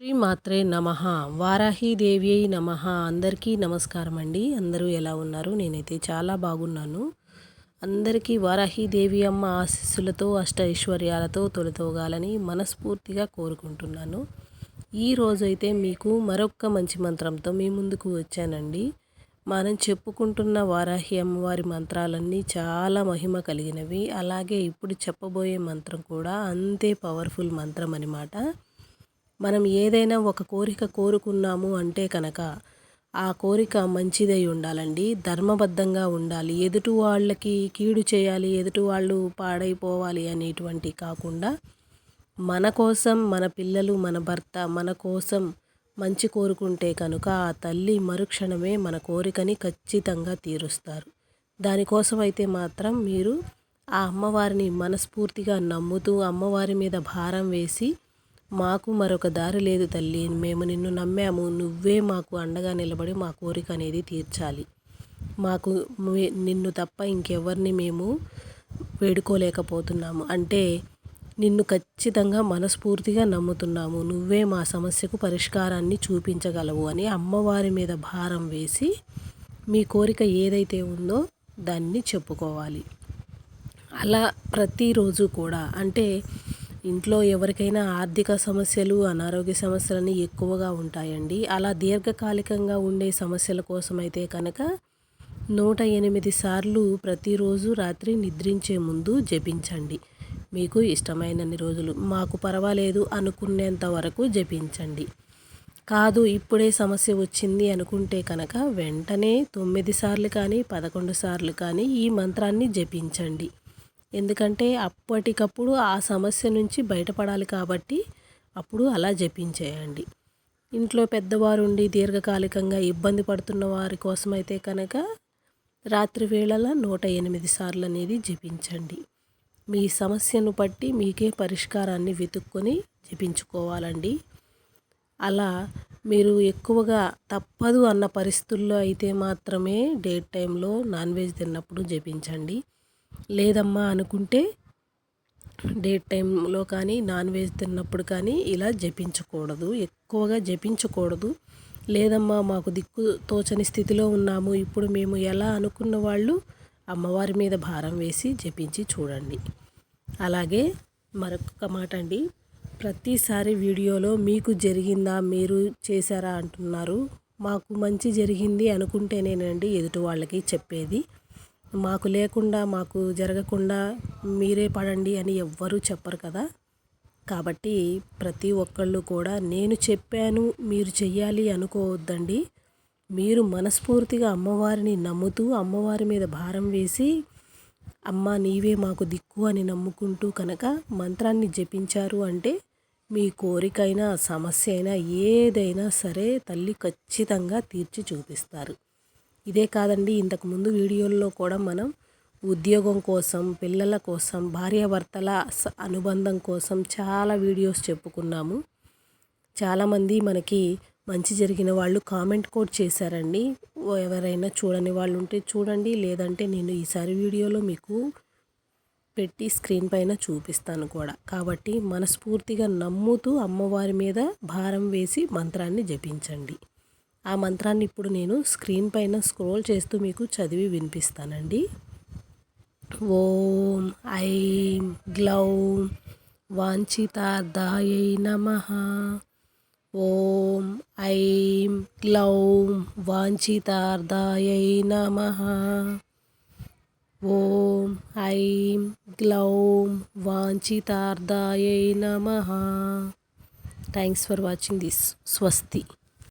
శ్రీమాత్రే నమ. వారాహీదేవి నమ. అందరికీ నమస్కారం అండి అందరూ ఎలా ఉన్నారు? నేనైతే చాలా బాగున్నాను. అందరికీ వారాహీదేవి అమ్మ ఆశీస్సులతో అష్ట ఐశ్వర్యాలతో తొలతోగాలని మనస్ఫూర్తిగా కోరుకుంటున్నాను. ఈ రోజైతే మీకు మరొక్క మంచి మంత్రంతో మీ ముందుకు వచ్చానండి. మనం చెప్పుకుంటున్న వారాహి అమ్మవారి మంత్రాలన్నీ చాలా మహిమ కలిగినవి. అలాగే ఇప్పుడు చెప్పబోయే మంత్రం కూడా అంతే పవర్ఫుల్ మంత్రం అనమాట మనం ఏదైనా ఒక కోరిక కోరుకున్నాము అంటే కనుక ఆ కోరిక మంచిదై ఉండాలండి. ధర్మబద్ధంగా ఉండాలి. ఎదుటి వాళ్ళకి కీడు చేయాలి ఎదుటి వాళ్ళు పాడైపోవాలి అనేటువంటి కాకుండా మన కోసం మన పిల్లలు మన భర్త మన కోసం మంచి కోరుకుంటే కనుక ఆ తల్లి మరుక్షణమే మన కోరికని ఖచ్చితంగా తీరుస్తారు. దానికోసం అయితే మాత్రం మీరు ఆ అమ్మవారిని మనస్ఫూర్తిగా నమ్ముతూ అమ్మవారి మీద భారం వేసి మాకు మరొక దారి లేదు తల్లి. మేము నిన్ను నమ్మాము. నువ్వే మాకు అండగా నిలబడి మా కోరిక అనేది తీర్చాలి. మాకు నిన్ను తప్ప ఇంకెవరిని మేము వేడుకోలేకపోతున్నాము. అంటే నిన్ను ఖచ్చితంగా మనస్ఫూర్తిగా నమ్ముతున్నాము. నువ్వే మా సమస్యకు పరిష్కారాన్ని చూపించగలవు అని అమ్మవారి మీద భారం వేసి మీ కోరిక ఏదైతే ఉందో దాన్ని చెప్పుకోవాలి. అలా ప్రతిరోజు కూడా. అంటే ఇంట్లో ఎవరికైనా ఆర్థిక సమస్యలు అనారోగ్య సమస్యలని ఎక్కువగా ఉంటాయండి. అలా దీర్ఘకాలికంగా ఉండే సమస్యల కోసమైతే కనుక నూట ఎనిమిది సార్లు ప్రతిరోజు రాత్రి నిద్రించే ముందు జపించండి. మీకు ఇష్టమైనన్ని రోజులు మాకు పర్వాలేదు అనుకునేంత వరకు జపించండి. కాదు ఇప్పుడే సమస్య వచ్చింది అనుకుంటే కనుక వెంటనే తొమ్మిది సార్లు కానీ పదకొండు సార్లు కానీ ఈ మంత్రాన్ని జపించండి. ఎందుకంటే అప్పటికప్పుడు ఆ సమస్య నుంచి బయటపడాలి కాబట్టి అప్పుడు అలా జపించేయండి. ఇంట్లో పెద్దవారు ఉండి దీర్ఘకాలికంగా ఇబ్బంది పడుతున్న వారి కోసమైతే కనుక రాత్రి వేళల నూట ఎనిమిది సార్లు అనేది జపించండి. మీ సమస్యను బట్టి మీకే పరిష్కారాన్ని వెతుక్కొని జపించుకోవాలండి. అలా మీరు ఎక్కువగా తప్పదు అన్న పరిస్థితుల్లో అయితే మాత్రమే డేట్ టైంలో నాన్ వెజ్ తిన్నప్పుడు జపించండి. లేదమ్మా అనుకుంటే డేట్ టైంలో కానీ నాన్ వెజ్ తిన్నప్పుడు కానీ ఇలా జపించకూడదు. ఎక్కువగా జపించకూడదు. లేదమ్మా మాకు దిక్కు తోచని స్థితిలో ఉన్నాము. ఇప్పుడు మేము ఎలా అనుకున్న వాళ్ళు అమ్మవారి మీద భారం వేసి జపించి చూడండి. అలాగే మరొక మాట అండి. ప్రతిసారి వీడియోలో మీకు జరిగిందా మీరు చేశారా అంటున్నారు. మాకు మంచి జరిగింది అనుకుంటేనేనండి ఎదుటి వాళ్ళకి చెప్పేది. మాకు లేకుండా మాకు జరగకుండా మీరే పడండి అని ఎవ్వరూ చెప్పరు కదా. కాబట్టి ప్రతి ఒక్కళ్ళు కూడా నేను చెప్పాను మీరు చెయ్యాలి అనుకోవద్దండి. మీరు మనస్ఫూర్తిగా అమ్మవారిని నమ్ముతూ అమ్మవారి మీద భారం వేసి అమ్మ నీవే మాకు దిక్కు అని నమ్ముకుంటూ కనుక మంత్రాన్ని జపించారు అంటే మీ కోరికైనా సమస్య అయినా ఏదైనా సరే తల్లి ఖచ్చితంగా తీర్చి చూపిస్తారు. ఇదే కాదండి ఇంతకుముందు వీడియోల్లో కూడా మనం ఉద్యోగం కోసం పిల్లల కోసం భార్యాభర్తల అనుబంధం కోసం చాలా వీడియోస్ చెప్పుకున్నాము. చాలామంది మనకి మంచి జరిగిన వాళ్ళు కామెంట్ కూడా చేశారండి. ఎవరైనా చూడని వాళ్ళు ఉంటే చూడండి లేదంటే నేను ఈసారి వీడియోలో మీకు పెట్టి స్క్రీన్ పైన చూపిస్తాను కూడా. కాబట్టి మనస్ఫూర్తిగా నమ్ముతూ అమ్మవారి మీద భారం వేసి మంత్రాన్ని జపించండి. ఆ మంత్రాన్ని ఇప్పుడు నేను స్క్రీన్ పైన స్క్రోల్ చేస్తూ మీకు చదివి వినిపిస్తానండి. ఓం ఐం గ్లౌం వాంఛితార్థాయై నమ. ఓం ఐం గ్లౌం వాంఛితార్థాయై నమ. ఓం ఐం గ్లౌం వాంఛితార్థాయై నమ. థ్యాంక్స్ ఫర్ వాచింగ్ దిస్ స్వస్తి